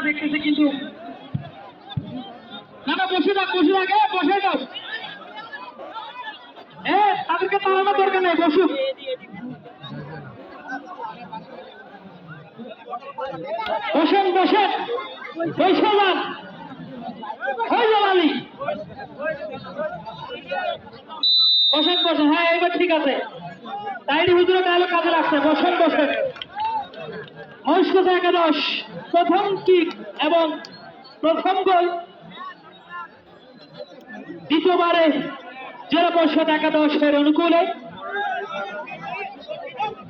তারা দেখতেছে কিন্তু। বসে থাক বসে থাকে বসে যাও। এ, তাদেরকে তাড়ানোর দরকার নেই বসুক বসেন বসেন। বসে যান বসেন বসেন। হ্যাঁ এবার ঠিক আছে। তাইরি হুজুরে তাহলে কাজে লাগছে। বসেন বসেন। মহেশকোষ একাদশ? প্রথম কিক এবং প্রথম গোল দ্বিতীয়বারে জেলা পরিষদ একাদশের অনুকূলে।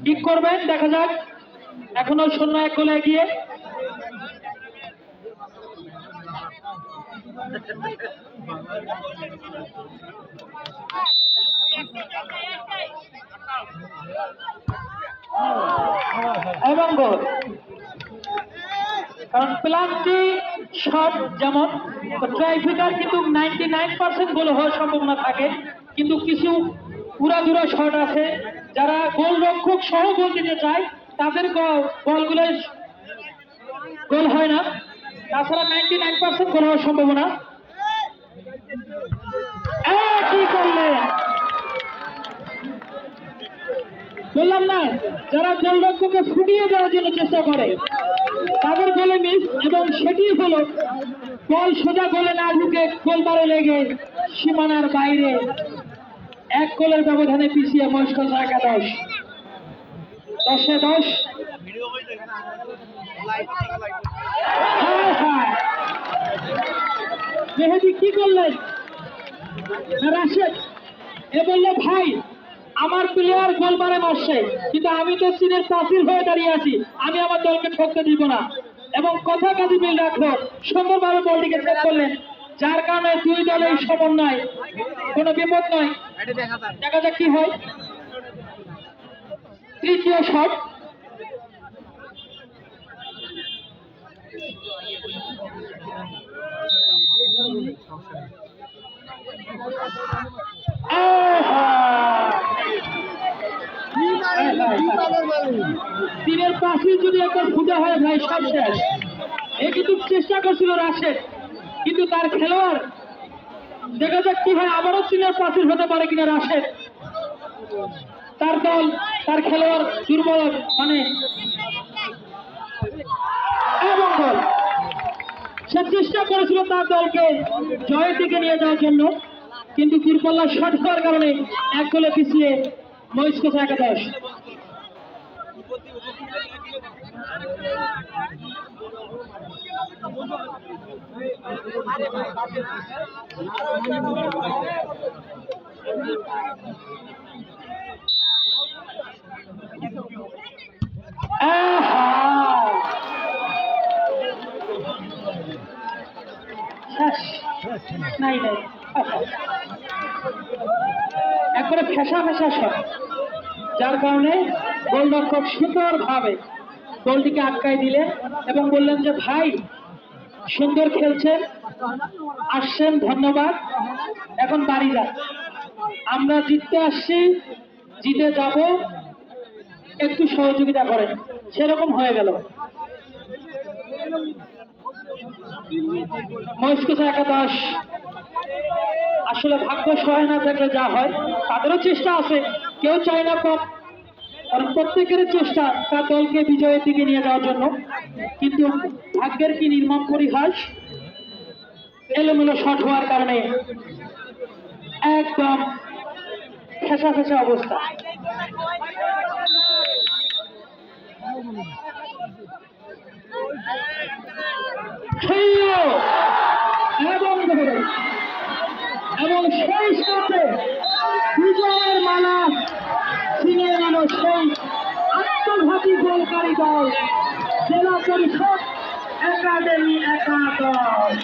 কিক করবেন, দেখা যাক। এখনও শূন্য এক গোলে এগিয়ে। এবং গোল কারণ প্লাস্টিক সব যেমন ট্রাইফিকার কিন্তু নাইনটি নাইন পার্সেন্ট গোল হওয়ার সম্ভাবনা থাকে। কিন্তু কিছু উড়াধুরা শট আছে, যারা গোল রক্ষক সহ গোল দিতে চায়, তাদের বলগুলো গোল হয় না। তাছাড়া নাইনটি নাইন পার্সেন্ট গোল হওয়ার সম্ভাবনা এ, কি করলেন বললাম না, যারা গোলরক্ষককে ফুটিয়ে দেওয়ার জন্য চেষ্টা করে, তাদের গোলে মিস, এবং সেটি হলো বল সোজা গোলে না ঢুকে গোলবারে লেগে সীমানার বাইরে। এক গোলের ব্যবধানে পিছিয়ে মহেশগঞ্জ একাদশ। দশে দশ। হায় হায়। মেহেদি কি করলেন? রাশেদ। এ বলল, ভাই আমার প্লেয়ার গোল মারে মারছে কিন্তু আমি তো চীনের প্রাচীর হয়ে দাঁড়িয়ে আছি, আমি আমার দলকে ঠকতে দিব না। এবং কথা কাজে মিল রাখল সুন্দরভাবে বলটিকে সেট করলেন যার কারণে দুই দলের সমন্বয়, কোনো বিপদ নয়। দেখা যাক কি হয়। তৃতীয় শট। তীরের পাশে যদি একবার ফুটা হয়, ভাই, সব শেষ। এ কিন্তু চেষ্টা করছিল রাশেদ, কিন্তু তার খেলোয়াড়, দেখা যাক কি হয়, আবারও চীনের পাশে হতে পারে কিনা রাশেদ। তার দল, তার খেলোয়াড় দুর্বল মানে সে চেষ্টা করেছিল তার দলকে জয়ের দিকে নিয়ে যাওয়ার জন্য, কিন্তু দূরপাল্লা শট হওয়ার কারণে এক গোলে পিছিয়ে মহিষ্কোষ একাদশ। নাই নাই। একবারে ফেসা ফেসা শট যার কারণে গোলরক্ষক গোলটিকে দিলেন এবং বললেন যে, ভাই, সুন্দর খেলছেন আসছেন, ধন্যবাদ। এখন বাড়ি যান। আমরা জিততে আসছি, জিতে যাব। একটু সহযোগিতা করেন। সেরকম হয়ে গেল। মস্কোসা একাদশ আসলে ভাগ্য সহায় না থাকলে যা হয়, তাদেরও চেষ্টা আছে। কেউ চায় না কম। কারণ প্রত্যেকের চেষ্টা তার দলকে বিজয়ের দিকে নিয়ে যাওয়ার জন্য। কিন্তু ভাগ্যের কি নির্মম পরিহাস? এলোমেলো শট হওয়ার কারণে একদম ফেসা ফেসা অবস্থা। খেললো এবং সেই সাথে বিজয়ের মালা ছিনিয়ে গেল সেই আত্মঘাতী গোলকারী দল, জেলা পরিষদ, একাডেমি, একাদশ।